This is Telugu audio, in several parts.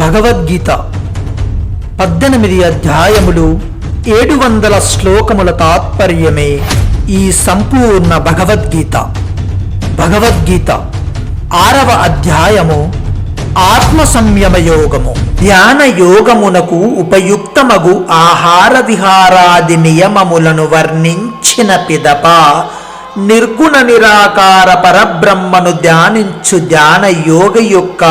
భగవద్గీత పద్దెనిమిది అధ్యాయములు ఏడు వందల శ్లోకముల తాత్పర్యమే ఈ సంపూర్ణ భగవద్గీత. భగవద్గీత ఆరవ అధ్యాయము ఆత్మ సంయమ యోగము ధ్యాన యోగమునకు ఉపయుక్తమగు ఆహార విహారాది నియమములను వర్ణించిన పిదప నిర్గుణ నిరాకార పరబ్రహ్మను ధ్యానించు ధ్యాన యోగ యొక్క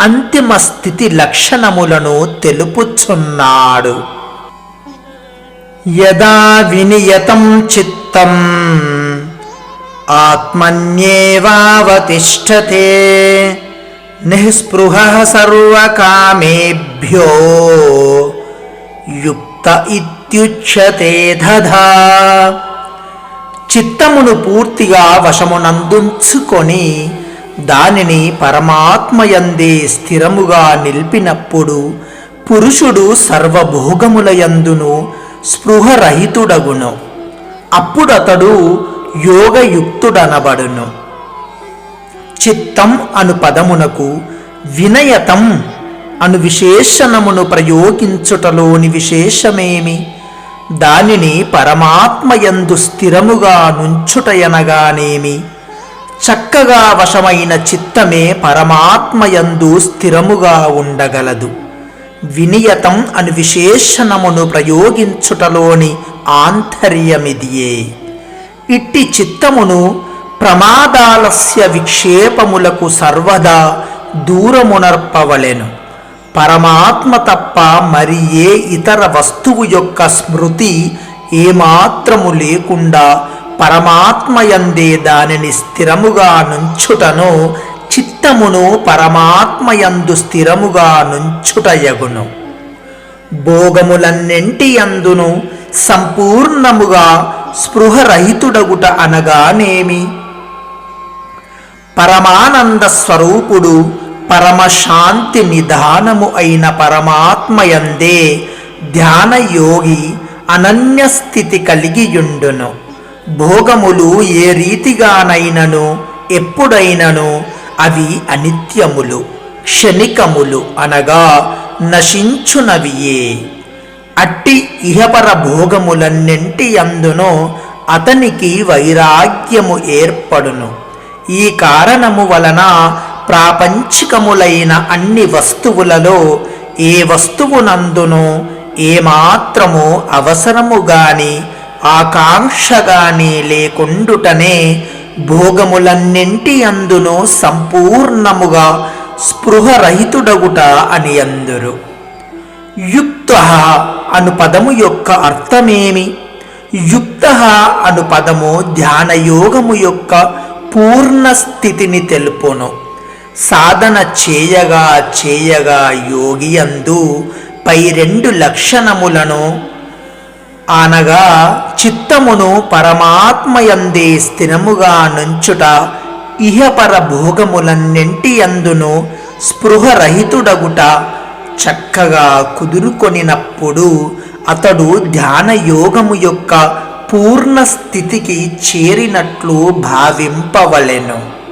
అంతిమ స్థితి లక్షణములను తెలుపుచున్నాడు. యదా వినియతం చిత్తం ఆత్మన్యేవావతిష్టతే నిస్పృహ సర్వకామేభ్యో యుక్త ఇత్యుచ్యతే దధా చిత్తమును పూర్తిగా వశమునందుంచుకొని దానిని పరమాత్మయందే స్థిరముగా నిలిపినప్పుడు పురుషుడు సర్వభోగములయందును స్పృహరహితుడగును. అప్పుడతడు యోగయుక్తుడనబడును. చిత్తం అను పదమునకు వినయతం అను విశేషణమును ప్రయోగించుటలోని విశేషమేమి? దానిని పరమాత్మయందు స్థిరముగా నుంచుటయనగానేమి? చక్కగా వశమైన చిత్తమే పరమాత్మయందు స్థిరముగా ఉండగలదు. వినియతం అను విశేషణమును ప్రయోగించుటలోని ఆంతర్యమిదియే. ఇట్టి చిత్తమును ప్రమాదాలస్య విక్షేపములకు సర్వదా దూరమునర్పవలెను. పరమాత్మ తప్ప మరి ఏ ఇతర వస్తువు యొక్క స్మృతి ఏమాత్రము లేకుండా పరమాత్మయందే దానిని స్థిరముగా నుంచుటను చిత్తమును పరమాత్మయందు స్థిరముగా నుంచుటయగును. భోగములన్నింటి అందును సంపూర్ణముగా స్పృహరహితుడగుట అనగానేమి? పరమానంద స్వరూపుడు పరమశాంతి నిధానము అయిన పరమాత్మయందే ధ్యానయోగి అనన్య స్థితి కలిగియుండును. భోగములు ఏ రీతిగానైనను ఎప్పుడైనను అవి అనిత్యములు క్షణికములు అనగా నశించునవియే. అట్టి ఇహపర భోగములన్నింటి అందును అతనికి వైరాగ్యము ఏర్పడును. ఈ కారణము వలన ప్రాపంచికములైన అన్ని వస్తువులలో ఏ వస్తువునందును ఏమాత్రము అవసరము గాని ఆకాంక్ష గాని లేకుండుటనే భోగములన్నింటి అందును సంపూర్ణముగా స్పృహరహితుడగుట అని అందురు. యుక్త అను పదము యొక్క అర్థమేమి? యుక్త అను పదము ధ్యానయోగము యొక్క పూర్ణ స్థితిని తెలుపును. సాధన చేయగా చేయగా యోగి అందు పై రెండు లక్షణములను అనగా చిత్తమును పరమాత్మయందే స్థిరముగా నుంచుట ఇహపర భోగములన్నింటి అందును స్పృహరహితుడగుట చక్కగా కుదురుకొనినప్పుడు అతడు ధ్యానయోగము యొక్క పూర్ణ స్థితికి చేరినట్లు భావింపవలెను.